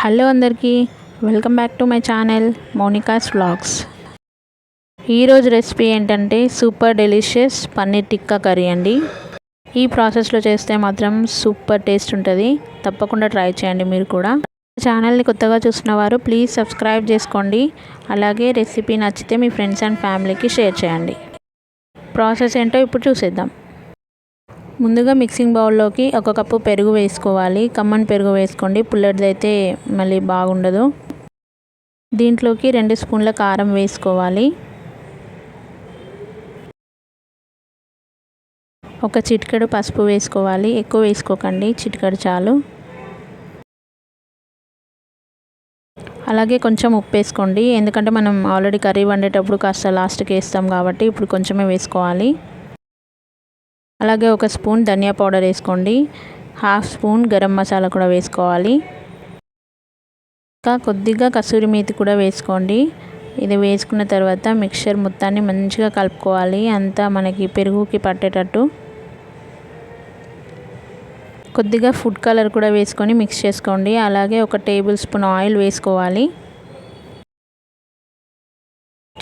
Hello అందరికీ welcome back to my channel Monica's vlogs. ఈరోజు recipe ఏంటంటే super delicious paneer tikka curry అండి. ఈ ప్రాసెస్లో చేస్తే మాత్రం సూపర్ టేస్ట్ ఉంటుంది. తప్పకుండా ట్రై చేయండి మీరు కూడా. ఛానల్ని కొత్తగా చూసిన వారు ప్లీజ్ సబ్స్క్రైబ్ చేసుకోండి. అలాగే రెసిపీ నచ్చితే మీ ఫ్రెండ్స్ అండ్ ఫ్యామిలీకి షేర్ చేయండి. ప్రాసెస్ ఏంటో ఇప్పుడు చూసేద్దాం. ముందుగా మిక్సింగ్ బౌల్లోకి ఒక కప్పు పెరుగు వేసుకోవాలి. కమ్మన్ పెరుగు వేసుకోండి. పుల్లటిది అయితే మళ్ళీ బాగుండదు. దీంట్లోకి రెండు స్పూన్ల కారం వేసుకోవాలి. ఒక చిటికెడు పసుపు వేసుకోవాలి. ఎక్కువ వేసుకోకండి. చిటికెడు చాలు. అలాగే కొంచెం ఉప్పు వేసుకోండి. ఎందుకంటే మనం ఆల్రెడీ కర్రీ వండేటప్పుడు కాస్త లాస్ట్కి వేస్తాం కాబట్టి ఇప్పుడు కొంచెమే వేసుకోవాలి. అలాగే ఒక స్పూన్ ధనియా పౌడర్ వేసుకోండి. హాఫ్ స్పూన్ గరం మసాలా కూడా వేసుకోవాలి. ఇంకా కొద్దిగా కసూరి మేతి కూడా వేసుకోండి. ఇది వేసుకున్న తర్వాత మిక్చర్ మొత్తాన్ని మంచిగా కలుపుకోవాలి. అంతా మనకి పెరుగుకి పట్టేటట్టు. కొద్దిగా ఫుడ్ కలర్ కూడా వేసుకొని మిక్స్ చేసుకోండి. అలాగే ఒక టేబుల్ స్పూన్ ఆయిల్ వేసుకోవాలి.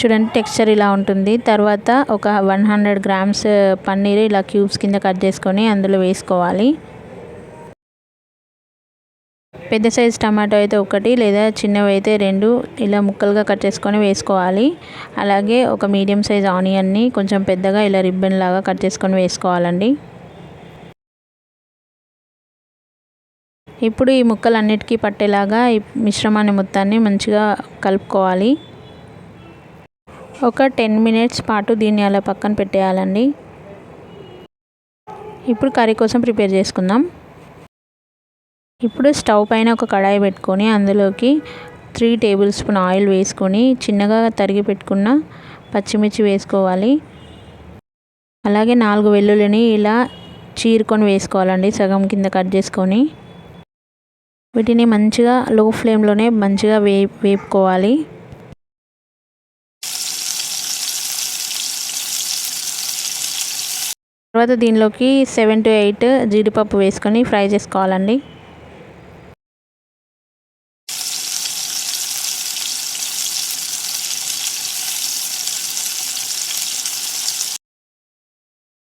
చూడండి టెక్స్చర్ ఇలా ఉంటుంది. తర్వాత ఒక వన్ హండ్రెడ్ గ్రామ్స్ పన్నీర్ ఇలా క్యూబ్స్ కింద కట్ చేసుకొని అందులో వేసుకోవాలి. పెద్ద సైజ్ టమాటో అయితే ఒకటి లేదా చిన్నవి అయితే రెండు ఇలా ముక్కలుగా కట్ చేసుకొని వేసుకోవాలి. అలాగే ఒక మీడియం సైజ్ ఆనియన్ని కొంచెం పెద్దగా ఇలా రిబ్బన్ లాగా కట్ చేసుకొని వేసుకోవాలండి. ఇప్పుడు ఈ ముక్కలు అన్నిటికీ పట్టేలాగా ఈ మిశ్రమాన్ని మొత్తాన్ని మంచిగా కలుపుకోవాలి. ఒక టెన్ మినిట్స్ పాటు దీన్ని అలా పక్కన పెట్టేయాలండి. ఇప్పుడు కర్రీ కోసం ప్రిపేర్ చేసుకుందాం. ఇప్పుడు స్టవ్ పైన ఒక కడాయి పెట్టుకొని అందులోకి త్రీ టేబుల్ స్పూన్ ఆయిల్ వేసుకొని చిన్నగా తరిగి పెట్టుకున్న పచ్చిమిర్చి వేసుకోవాలి. అలాగే నాలుగు వెల్లుల్లిని ఇలా చీరుకొని వేసుకోవాలండి సగం కింద కట్ చేసుకొని. వీటిని మంచిగా లో ఫ్లేమ్లోనే మంచిగా వే వేపుకోవాలి. తర్వాత దీనిలోకి సెవెన్ టు ఎయిట్ జీడిపప్పు వేసుకొని ఫ్రై చేసుకోవాలండి.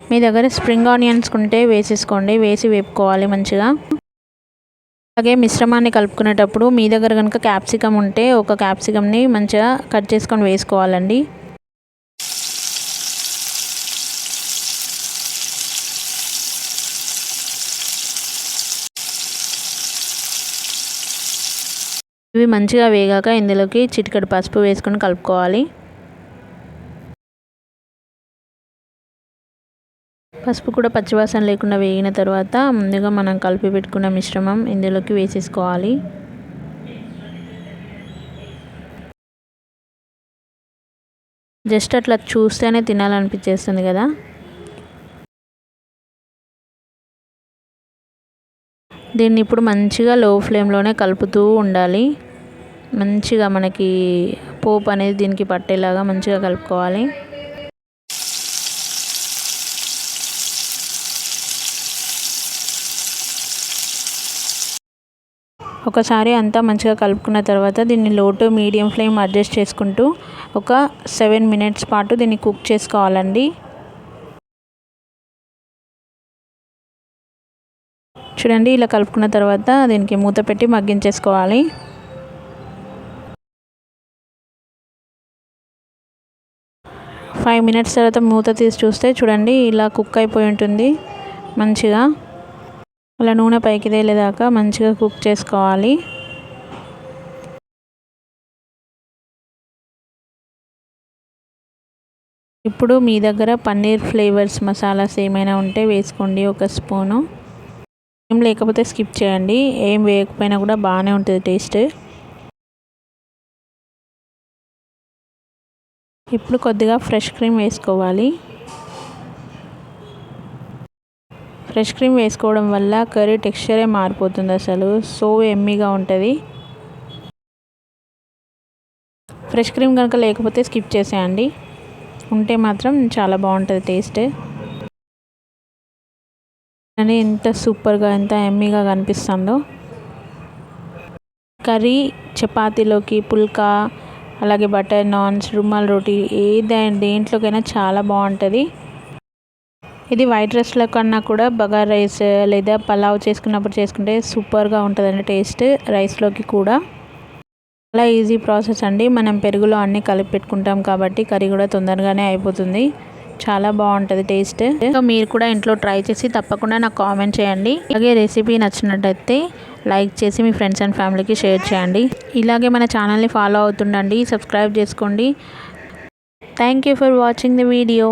మీ దగ్గర స్ప్రింగ్ ఆనియన్స్ ఉంటే వేసేసుకోండి వేసి వేపుకోవాలి మంచిగా. అలాగే మిశ్రమాన్ని కలుపుకునేటప్పుడు మీ దగ్గర కనుక క్యాప్సికమ్ ఉంటే ఒక క్యాప్సికమ్ని మంచిగా కట్ చేసుకొని వేసుకోవాలండి. ఇవి మంచిగా వేగాక ఇందులోకి చిటికెడు పసుపు వేసుకొని కలుపుకోవాలి. పసుపు కూడా పచ్చివాసన లేకుండా వేగిన తర్వాత ముందుగా మనం కలిపి పెట్టుకున్న మిశ్రమం ఇందులోకి వేసేసుకోవాలి. జస్ట్ అట్లా చూస్తేనే తినాలనిపించేస్తుంది కదా. దీన్ని ఇప్పుడు మంచిగా లో ఫ్లేమ్లోనే కలుపుతూ ఉండాలి. మంచిగా మనకి పోపు అనేది దీనికి పట్టేలాగా మంచిగా కలుపుకోవాలి. ఒకసారి అంతా మంచిగా కలుపుకున్న తర్వాత దీన్ని లో టు మీడియం ఫ్లేమ్ అడ్జస్ట్ చేసుకుంటూ ఒక సెవెన్ మినిట్స్ పాటు దీన్ని కుక్ చేసుకోవాలండి. చూడండి ఇలా కలుపుకున్న తర్వాత దీనికి మూత పెట్టి మగ్గించేసుకోవాలి. ఫైవ్ మినిట్స్ తర్వాత మూత తీసి చూస్తే చూడండి ఇలా కుక్ అయిపోయి ఉంటుంది మంచిగా. అలా నూనె పైకి తేలేదాకా మంచిగా కుక్ చేసుకోవాలి. ఇప్పుడు మీ దగ్గర పన్నీర్ ఫ్లేవర్స్ మసాలాస్ ఏమైనా ఉంటే వేసుకోండి ఒక స్పూను. ఏం లేకపోతే స్కిప్ చేయండి. ఏం వేయకపోయినా కూడా బాగానే ఉంటుంది టేస్ట్. ఇప్పుడు కొద్దిగా ఫ్రెష్ క్రీమ్ వేసుకోవాలి. ఫ్రెష్ క్రీమ్ వేసుకోవడం వల్ల కర్రీ టెక్స్చరే మారిపోతుంది అసలు. సో ఎమ్మీగా ఉంటుంది. ఫ్రెష్ క్రీమ్ కనుక లేకపోతే స్కిప్ చేసేయండి. ఉంటే మాత్రం చాలా బాగుంటుంది టేస్ట్. అని ఎంత సూపర్గా ఎంత ఎమ్మీగా కనిపిస్తుందో. కర్రీ చపాతీలోకి పుల్కా అలాగే బటర్ నాన్స్ రుమాల్ రోటీ ఏదైనా దేంట్లోకైనా చాలా బాగుంటుంది. ఇది వైట్ రైస్లో కన్నా కూడా బగార్ రైస్ లేదా పలావ్ చేసుకున్నప్పుడు చేసుకుంటే సూపర్గా ఉంటుందండి టేస్ట్ రైస్లోకి కూడా. చాలా ఈజీ ప్రాసెస్ అండి. మనం పెరుగులో అన్నీ కలిపి పెట్టుకుంటాం కాబట్టి కర్రీ కూడా తొందరగానే అయిపోతుంది. చాలా బాగుంటుంది టేస్ట్. సో మీరు కూడా ఇంట్లో ట్రై చేసి తప్పకుండా నాకు కామెంట్ చేయండి. అలాగే రెసిపీ నచ్చినట్టయితే లైక్ చేసి మీ ఫ్రెండ్స్ అండ్ ఫ్యామిలీకి షేర్ చేయండి. ఇలాగే మన ఛానల్ని ఫాలో అవుతుండండి సబ్స్క్రైబ్ చేసుకోండి. Thank you for watching the video.